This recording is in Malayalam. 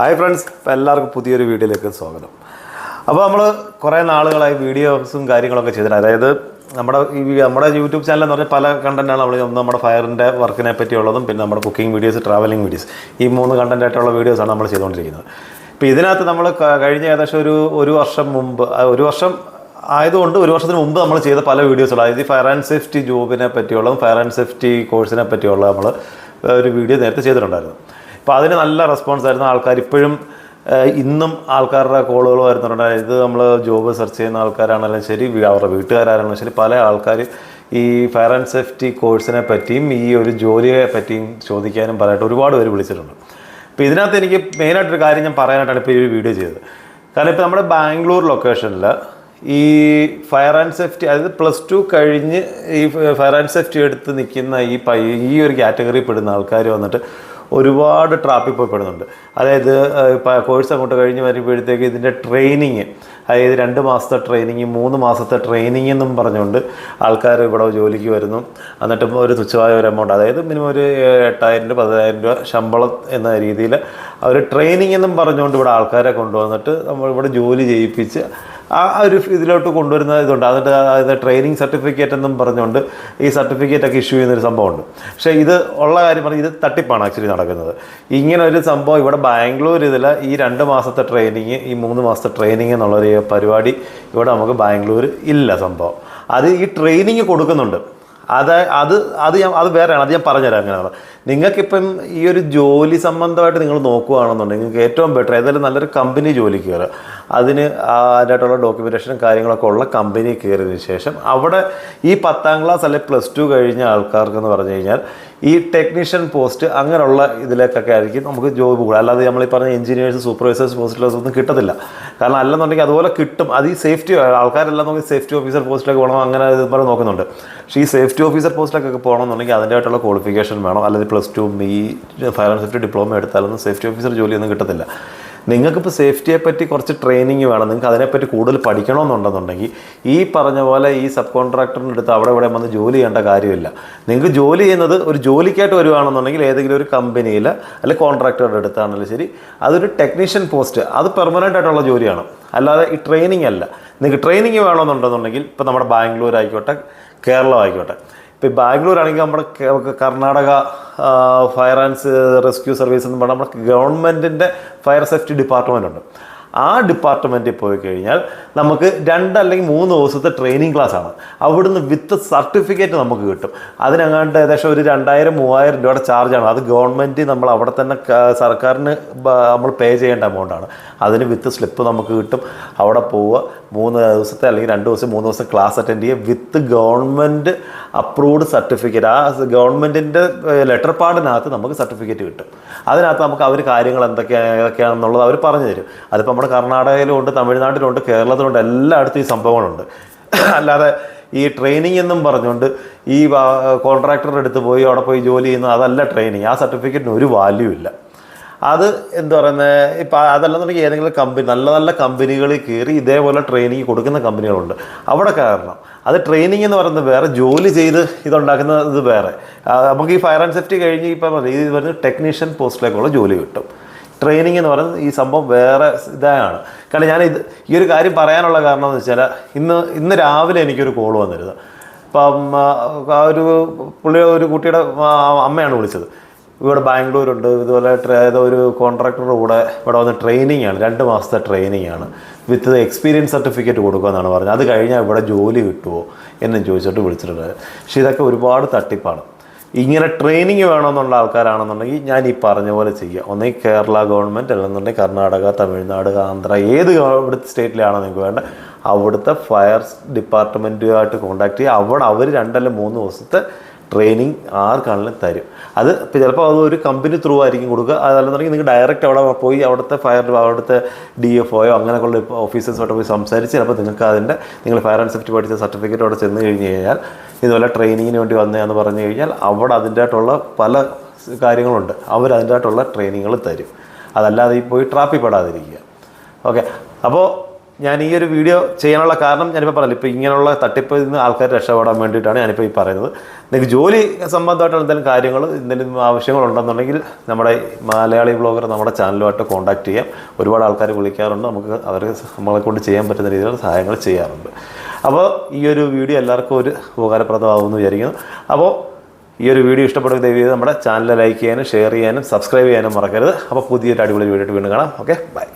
ഹായ് ഫ്രണ്ട്സ് ഇപ്പം എല്ലാവർക്കും പുതിയൊരു വീഡിയോയിലേക്ക് സ്വാഗതം. അപ്പോൾ നമ്മൾ കുറേ നാളുകളായി വീഡിയോസും കാര്യങ്ങളൊക്കെ ചെയ്തിട്ടുണ്ട് അതായത് നമ്മുടെ ഈ നമ്മുടെ യൂട്യൂബ് ചാനൽ എന്ന് പറഞ്ഞാൽ പല കണ്ടന്റാണ് നമ്മൾ നമ്മുടെ ഫയറിന്റെ വർക്കിനെ പറ്റിയുള്ളതും പിന്നെ നമ്മുടെ കുക്കിംഗ് വീഡിയോസ് ട്രാവലിംഗ് വീഡിയോസ് ഈ മൂന്ന് കണ്ടന്റായിട്ടുള്ള വീഡിയോസാണ് നമ്മൾ ചെയ്തുകൊണ്ടിരിക്കുന്നത്. ഇപ്പോൾ ഇതിനകത്ത് നമ്മൾ കഴിഞ്ഞ ഏകദേശം ഒരു ഒരു വർഷം മുമ്പ് ഒരു വർഷം ആയതുകൊണ്ട് ഒരു വർഷത്തിന് മുമ്പ് നമ്മൾ ചെയ്ത പല വീഡിയോസുകൾ അതായത് ഫയർ ആൻഡ് സേഫ്റ്റി ജോബിനെ പറ്റിയുള്ളതും ഫയർ ആൻഡ് സേഫ്റ്റി കോഴ്സിനെ പറ്റിയുള്ള നമ്മൾ ഒരു വീഡിയോ നേരത്തെ ചെയ്തിട്ടുണ്ടായിരുന്നു. അപ്പോൾ അതിന് നല്ല റെസ്പോൺസ് ആയിരുന്നു ആൾക്കാർ. ഇപ്പോഴും ഇന്നും ആൾക്കാരുടെ കോളുകൾ വരുന്നുണ്ട്. ഇത് നമ്മൾ ജോബ് സെർച്ച് ചെയ്യുന്ന ആൾക്കാരാണെങ്കിലും ശരി അവരുടെ വീട്ടുകാരാണെങ്കിലും ശരി പല ആൾക്കാർ ഈ ഫയർ ആൻഡ് സേഫ്റ്റി കോഴ്സിനെ പറ്റിയും ഈ ഒരു ജോലിയെ പറ്റിയും ചോദിക്കാനും പറയാനായിട്ട് ഒരുപാട് പേര് വിളിച്ചിട്ടുണ്ട്. അപ്പോൾ ഇതിനകത്ത് എനിക്ക് മെയിനായിട്ടൊരു കാര്യം ഞാൻ പറയാനായിട്ടാണ് ഇപ്പോൾ ഈ ഒരു വീഡിയോ ചെയ്തത്. കാരണം ഇപ്പോൾ നമ്മുടെ ബാംഗ്ലൂർ ലൊക്കേഷനിൽ ഈ ഫയർ ആൻഡ് സേഫ്റ്റി അതായത് പ്ലസ് ടു കഴിഞ്ഞ് ഈ ഫയർ ആൻഡ് സേഫ്റ്റി എടുത്ത് നിൽക്കുന്ന ഈ പൈ ഈ ഒരു കാറ്റഗറിയിൽ പെടുന്ന ആൾക്കാർ വന്നിട്ട് ഒരുപാട് ട്രാപ്പിൽ പോയി പെടുന്നുണ്ട്. അതായത് കോഴ്സ് അങ്ങോട്ട് കഴിഞ്ഞ് വരുമ്പോഴത്തേക്ക് ഇതിന്റെ ട്രെയിനിങ് അതായത് രണ്ട് മാസത്തെ ട്രെയിനിങ് മൂന്ന് മാസത്തെ ട്രെയിനിങ് എന്നും പറഞ്ഞുകൊണ്ട് ആൾക്കാർ ഇവിടെ ജോലിക്ക് വരുന്നു. എന്നിട്ട് ഒരു തുച്ഛമായ ഒരു എമൗണ്ട് അതായത് മിനിമം ഒരു എട്ടായിരം രൂപ പതിനായിരം രൂപ ശമ്പളം എന്ന രീതിയിൽ അവർ ട്രെയിനിങ് എന്നും പറഞ്ഞുകൊണ്ട് ഇവിടെ ആൾക്കാരെ കൊണ്ടുവന്നിട്ട് നമ്മൾ ഇവിടെ ജോലി ചെയ്യിപ്പിച്ച് ആ ഒരു ഇതിലോട്ട് കൊണ്ടുവരുന്ന ഇതുണ്ട്. അതിന്റെ അതായത് ട്രെയിനിങ് സർട്ടിഫിക്കറ്റ് എന്നും പറഞ്ഞുകൊണ്ട് ഈ സർട്ടിഫിക്കറ്റ് ഒക്കെ ഇഷ്യൂ ചെയ്യുന്നൊരു സംഭവമുണ്ട്. പക്ഷേ ഇത് ഉള്ള കാര്യം പറഞ്ഞാൽ ഇത് തട്ടിപ്പാണ് ആക്ച്വലി നടക്കുന്നത്. ഇങ്ങനെ ഒരു സംഭവം ഇവിടെ ബാംഗ്ലൂർ ഇതിൽ ഈ രണ്ട് മാസത്തെ ട്രെയിനിങ് ഈ മൂന്ന് മാസത്തെ ട്രെയിനിങ് എന്നുള്ളൊരു പരിപാടി ഇവിടെ നമുക്ക് ബാംഗ്ലൂർ ഇല്ല സംഭവം. അത് ഈ ട്രെയിനിങ് കൊടുക്കുന്നുണ്ട്. അത് അത് അത് ഞാൻ അത് വേറെയാണ്. അത് ഞാൻ പറഞ്ഞുതരാം അങ്ങനെയാണ് നിങ്ങൾക്കിപ്പം ഈ ഒരു ജോലി സംബന്ധമായിട്ട് നിങ്ങൾ നോക്കുകയാണെന്നുണ്ടെങ്കിൽ നിങ്ങൾക്ക് ഏറ്റവും ബെറ്റർ ഏതായാലും നല്ലൊരു കമ്പനി ജോലിക്ക് കയറുക. അതിന് അതിനായിട്ടുള്ള ഡോക്യുമെന്റേഷനും കാര്യങ്ങളൊക്കെ ഉള്ള കമ്പനി കയറിയതിന് ശേഷം അവിടെ ഈ പത്താം ക്ലാസ് അല്ലെങ്കിൽ പ്ലസ് ടു കഴിഞ്ഞ ആൾക്കാർക്കെന്ന് പറഞ്ഞു കഴിഞ്ഞാൽ ഈ ടെക്നീഷ്യൻ പോസ്റ്റ് അങ്ങനെയുള്ള ഇതിലേക്കൊക്കെ ആയിരിക്കും നമുക്ക് ജോബ് കൂടുക. അല്ലാതെ നമ്മൾ ഈ പറഞ്ഞ എഞ്ചിനീയേഴ്സ് സൂപ്പർവൈസേഴ്സ് പോസ്റ്റിലേഴ്സ് ഒന്നും കിട്ടത്തില്ല. കാരണം അല്ലെന്നുണ്ടെങ്കിൽ അതുപോലെ കിട്ടും. അത് ഈ സേഫ്റ്റി ആൾക്കാരെല്ലാം നോക്കി സേഫ്റ്റി ഓഫീസർ പോസ്റ്റിലേക്ക് പോകണം അങ്ങനെ ഇത് പറഞ്ഞ് നോക്കുന്നുണ്ട്. പക്ഷേ ഈ സേഫ്റ്റി ഓഫീസർ പോസ്റ്റിലേക്കൊക്കെ പോകണമെന്നുണ്ടെങ്കിൽ അതിന്റെതായിട്ടുള്ള ക്വാളിഫിക്കേഷൻ വേണം. അല്ലെങ്കിൽ പ്ലസ് ടു ഈ ഫയർ ആൻഡ് സേഫ്റ്റി ഡിപ്ലോമ എടുത്താലൊന്നും സേഫ്റ്റി ഓഫീസർ ജോലിയൊന്നും കിട്ടത്തില്ല. നിങ്ങൾക്കിപ്പോൾ സേഫ്റ്റിയെ പറ്റി കുറച്ച് ട്രെയിനിങ് വേണം. നിങ്ങൾക്ക് അതിനെപ്പറ്റി കൂടുതൽ പഠിക്കണമെന്നുണ്ടെന്നുണ്ടെങ്കിൽ ഈ പറഞ്ഞ പോലെ ഈ സബ് കോൺട്രാക്ടറിന്റെ അടുത്ത് അവിടെ ഇവിടെ വന്ന് ജോലി ചെയ്യേണ്ട കാര്യമില്ല. നിങ്ങൾക്ക് ജോലി ചെയ്യുന്നത് ഒരു ജോലിക്കായിട്ട് വരുവാണെന്നുണ്ടെങ്കിൽ ഏതെങ്കിലും ഒരു കമ്പനിയിൽ അല്ലെങ്കിൽ കോൺട്രാക്ടറുടെ അടുത്താണെങ്കിലും ശരി അതൊരു ടെക്നീഷ്യൻ പോസ്റ്റ് അത് പെർമനന്റ് ആയിട്ടുള്ള ജോലിയാണ്. അല്ലാതെ ഈ ട്രെയിനിങ് അല്ല. നിങ്ങൾക്ക് ട്രെയിനിങ് വേണമെന്നുണ്ടെന്നുണ്ടെങ്കിൽ ഇപ്പോൾ നമ്മുടെ ബാംഗ്ലൂർ ആയിക്കോട്ടെ കേരളം ആയിക്കോട്ടെ ഇപ്പോൾ ബാംഗ്ലൂർ ആണെങ്കിൽ നമ്മുടെ Karnataka fire and rescue service എന്ന് പറഞ്ഞാൽ നമ്മുടെ ഗവൺമെന്റിന്റെ ഫയർ സേഫ്റ്റി ഡിപ്പാർട്ട്മെന്റ് ഉണ്ട്. ആ ഡിപ്പാർട്ട്മെന്റിൽ പോയി കഴിഞ്ഞാൽ നമുക്ക് രണ്ട് അല്ലെങ്കിൽ മൂന്ന് ദിവസത്തെ ട്രെയിനിങ് ക്ലാസ് ആണ്. അവിടുന്ന് വിത്ത് സർട്ടിഫിക്കറ്റ് നമുക്ക് കിട്ടും. അതിനങ്ങാണ്ട് ഏകദേശം ഒരു രണ്ടായിരം മൂവായിരം രൂപയുടെ ചാർജാണ് അത് ഗവൺമെന്റ് നമ്മൾ അവിടെ തന്നെ സർക്കാരിന് നമ്മൾ പേ ചെയ്യേണ്ട എമൗണ്ടാണ് അതിന് വിത്ത് സ്ലിപ്പ് നമുക്ക് കിട്ടും. അവിടെ പോവുക. മൂന്ന് ദിവസത്തെ അല്ലെങ്കിൽ രണ്ട് ദിവസം മൂന്ന് ദിവസം ക്ലാസ് അറ്റൻഡ് ചെയ്യുക വിത്ത് ഗവൺമെന്റ് അപ്രൂവ്ഡ് സർട്ടിഫിക്കറ്റ് ആ ഗവൺമെന്റിന്റെ ലെറ്റർ പാഡിനകത്ത് നമുക്ക് സർട്ടിഫിക്കറ്റ് കിട്ടും. അതിനകത്ത് നമുക്ക് അവർ കാര്യങ്ങൾ എന്തൊക്കെയാണ് ഏതൊക്കെയാണെന്നുള്ളത് അവർ പറഞ്ഞു തരും. അതിപ്പോൾ നമ്മുടെ കർണാടകയിലുമുണ്ട് തമിഴ്നാട്ടിലുണ്ട് കേരളത്തിലുണ്ട് എല്ലായിടത്തും ഈ സംഭവങ്ങളുണ്ട്. അല്ലാതെ ഈ ട്രെയിനിങ് എന്നും പറഞ്ഞുകൊണ്ട് ഈ കോൺട്രാക്ടറുടെ അടുത്ത് പോയി അവിടെ പോയി ജോലി ചെയ്യുന്ന അതല്ല ട്രെയിനിങ് ആ സർട്ടിഫിക്കറ്റിന് ഒരു വാല്യൂ ഇല്ല. അത് എന്താ പറയുന്നത് ഇപ്പം അതല്ലെന്നുണ്ടെങ്കിൽ ഏതെങ്കിലും കമ്പനി നല്ല നല്ല കമ്പനികളിൽ കയറി ഇതേപോലെ ട്രെയിനിങ് കൊടുക്കുന്ന കമ്പനികളുണ്ട്. അവിടെ കാരണം അത് ട്രെയിനിങ് എന്ന് പറയുന്നത് വേറെ ജോലി ചെയ്ത് ഇതുണ്ടാക്കുന്നത് ഇത് വേറെ. നമുക്ക് ഈ ഫയർ ആൻഡ് സേഫ്റ്റി കഴിഞ്ഞ് ഇപ്പം ഇത് വരുന്നത് ടെക്നീഷ്യൻ പോസ്റ്റിലേക്കുള്ള ജോലി കിട്ടും. ട്രെയിനിങ് എന്ന് പറയുന്നത് ഈ സംഭവം വേറെ ഇതാണ്. കാരണം ഞാൻ ഇത് ഈ ഒരു കാര്യം പറയാനുള്ള കാരണം എന്ന് വെച്ചാൽ ഇന്ന് ഇന്ന് രാവിലെ എനിക്കൊരു കോൾ വന്നിരുന്നു. അപ്പം ഒരു പുള്ളി ഒരു കുട്ടിയുടെ അമ്മയാണ് വിളിച്ചത്. ഇവിടെ ബാംഗ്ലൂരുണ്ട്. ഇതുപോലെ ഒരു കോൺട്രാക്ടറുടെ കൂടെ ഇവിടെ വന്ന് ട്രെയിനിങ് ആണ്. രണ്ട് മാസത്തെ ട്രെയിനിങ് ആണ്. വിത്ത് എക്സ്പീരിയൻസ് സർട്ടിഫിക്കറ്റ് കൊടുക്കുമെന്നാണ് പറഞ്ഞത്. അത് കഴിഞ്ഞാൽ ഇവിടെ ജോലി കിട്ടുമോ എന്നും ചോദിച്ചിട്ട് വിളിച്ചിട്ടുണ്ട്. പക്ഷേ ഇതൊക്കെ ഒരുപാട് തട്ടിപ്പാണ്. ഇങ്ങനെ ട്രെയിനിങ് വേണമെന്നുള്ള ആൾക്കാരാണെന്നുണ്ടെങ്കിൽ ഞാൻ ഈ പറഞ്ഞ പോലെ ചെയ്യുക ഒന്നെങ്കിൽ കേരള ഗവൺമെന്റ് അല്ലെന്നുണ്ടെങ്കിൽ കർണാടക തമിഴ്നാട് ആന്ധ്ര ഏത് ഇവിടുത്തെ സ്റ്റേറ്റിലാണോ നിങ്ങൾക്ക് വേണ്ട അവിടുത്തെ ഫയർ ഡിപ്പാർട്ട്മെന്റുമായിട്ട് കോൺടാക്ട് ചെയ്യുക. അവിടെ അവർ രണ്ടല്ല മൂന്ന് ദിവസത്തെ ട്രെയിനിങ് ആർക്കാണെങ്കിലും തരും. അത് ചിലപ്പോൾ അത് ഒരു കമ്പനി ത്രൂ ആയിരിക്കും കൊടുക്കുക. അതല്ലെന്നുണ്ടെങ്കിൽ നിങ്ങൾ ഡയറക്റ്റ് അവിടെ പോയി അവിടുത്തെ ഫയർ അവിടുത്തെ ഡി എഫ് ഒയോ അങ്ങനെയൊക്കെയുള്ള ഓഫീസേഴ്സോട്ട് പോയി സംസാരിച്ച് ചിലപ്പോൾ നിങ്ങൾക്ക് അതിന്റെ നിങ്ങൾ ഫയർ ആൻഡ് സേഫ്റ്റി പഠിച്ച സർട്ടിഫിക്കറ്റ് അവിടെ ചെന്ന് കഴിഞ്ഞ് കഴിഞ്ഞാൽ ഇതുപോലെ ട്രെയിനിങ്ങിന് വേണ്ടി വന്നതെന്ന് പറഞ്ഞു കഴിഞ്ഞാൽ അവിടെ അതിന്റെതായിട്ടുള്ള പല കാര്യങ്ങളുണ്ട്. അവർ അതിന്റെതായിട്ടുള്ള ട്രെയിനിങ്ങുകൾ തരും. അതല്ലാതെ ഈ പോയി ട്രാപ്പിൽ പെടാതിരിക്കുക. ഓക്കെ അപ്പോൾ ഞാൻ ഈ ഒരു വീഡിയോ ചെയ്യാനുള്ള കാരണം ഞാനിപ്പോൾ പറഞ്ഞില്ല ഇപ്പോൾ ഇങ്ങനെയുള്ള തട്ടിപ്പിൽ നിന്ന് ആൾക്കാർ രക്ഷപ്പെടാൻ വേണ്ടിയിട്ടാണ് ഞാനിപ്പോൾ ഈ പറയുന്നത്. നിങ്ങൾക്ക് ജോലി സംബന്ധമായിട്ടുള്ള എന്തെങ്കിലും കാര്യങ്ങൾ എന്തെങ്കിലും ആവശ്യങ്ങളുണ്ടെന്നുണ്ടെങ്കിൽ നമ്മുടെ മലയാളി ബ്ലോഗർ നമ്മുടെ ചാനലുമായിട്ട് കോൺടാക്ട് ചെയ്യാം. ഒരുപാട് ആൾക്കാർ വിളിക്കാറുണ്ട്. നമുക്ക് അവർ നമ്മളെ കൊണ്ട് ചെയ്യാൻ പറ്റുന്ന രീതിയിലുള്ള സഹായങ്ങൾ ചെയ്യാറുണ്ട്. അപ്പോൾ ഈ ഒരു വീഡിയോ എല്ലാവർക്കും ഒരു ഉപകാരപ്രദമാകുമെന്ന് വിചാരിക്കുന്നു. അപ്പോൾ ഈ ഒരു വീഡിയോ ഇഷ്ടപ്പെടുന്ന ദയവ് നമ്മുടെ ചാനൽ ലൈക്ക് ചെയ്യാനും ഷെയർ ചെയ്യാനും സബ്സ്ക്രൈബ് ചെയ്യാനും മറക്കരുത്. അപ്പോൾ പുതിയൊരു അടിപൊളി വീഡിയോ വീണ്ടും കാണാം. Okay bye